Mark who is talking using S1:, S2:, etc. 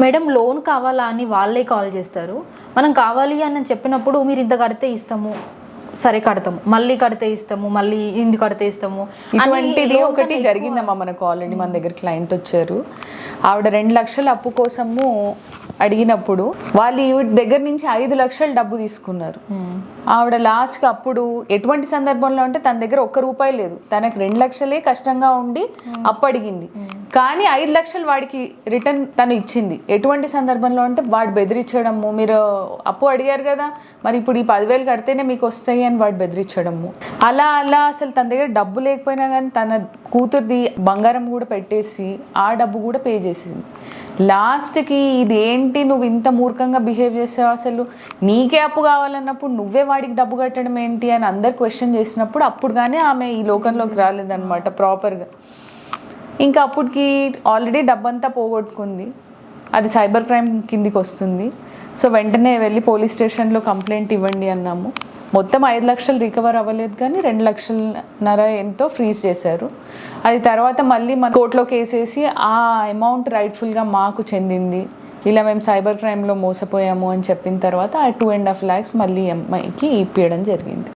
S1: Madam loan కావాలా అని వాళ్ళే కాల్ చేస్తారు. మనం కావాలి అని చెప్పినప్పుడు మీరు ఇంత కడితే ఇస్తాము. సరే కడతాము. మళ్ళీ కడితే ఇస్తాము. మళ్ళీ ఇంది కడితే ఇస్తాము.
S2: ఇటువంటిది
S1: loan
S2: ఒకటి జరిగిందమ్మా మనకు ఆల్రెడీ మన దగ్గర క్లయింట్ వచ్చారు. ఆవిడ రెండు లక్షల అప్పు కోసము అడిగినప్పుడు వాళ్ళు ఈవిడ దగ్గర నుంచి ఐదు లక్షలు డబ్బు తీసుకున్నారు. ఆవిడ లాస్ట్కి అప్పుడు ఎటువంటి సందర్భంలో అంటే తన దగ్గర ఒక్క రూపాయి లేదు. తనకు రెండు లక్షలే కష్టంగా ఉండి అప్పు అడిగింది. కానీ ఐదు లక్షలు వాడికి రిటర్న్ తను ఇచ్చింది. ఎటువంటి సందర్భంలో అంటే వాడు బెదిరించడము. మీరు అప్పు అడిగారు కదా మరి ఇప్పుడు ఈ పదివేలు కడితేనే మీకు వస్తాయి అని వాడు బెదిరించడము. అలా అలా అసలు తన దగ్గర డబ్బు లేకపోయినా కానీ తన కూతురుది బంగారం కూడా పెట్టేసి ఆ డబ్బు కూడా పే చేసింది. లాస్ట్కి ఇది ఏంటి నువ్వు ఇంత మూర్ఖంగా బిహేవ్ చేసావు అసలు? నీకే అప్పు కావాలన్నప్పుడు నువ్వే వాడికి డబ్బు కట్టడం ఏంటి అని అందరు క్వశ్చన్ చేసినప్పుడు అప్పుడు కానీ ఆమె ఈ లోకంలోకి రాలేదన్నమాట ప్రాపర్గా. ఇంకా అప్పటికి ఆల్రెడీ డబ్బంతా పోగొట్టుకుంది. అది సైబర్ క్రైమ్ కిందికి వస్తుంది. సో వెంటనే వెళ్ళి పోలీస్ స్టేషన్లో కంప్లైంట్ ఇవ్వండి అన్నాము. మొత్తం ఐదు లక్షలు రికవర్ అవ్వలేదు కానీ రెండు లక్షలన్నర ఎంతో ఫ్రీజ్ చేశారు. అది తర్వాత మళ్ళీ మన కోర్టులో కేసేసి ఆ అమౌంట్ రైట్ఫుల్గా మాకు చెందింది. ఇలా మేము సైబర్ క్రైమ్లో మోసపోయాము అని చెప్పిన తర్వాత ఆ టూ అండ్ హాఫ్ ల్యాక్స్ మళ్ళీ అమ్మాయికి ఇప్పించడం జరిగింది.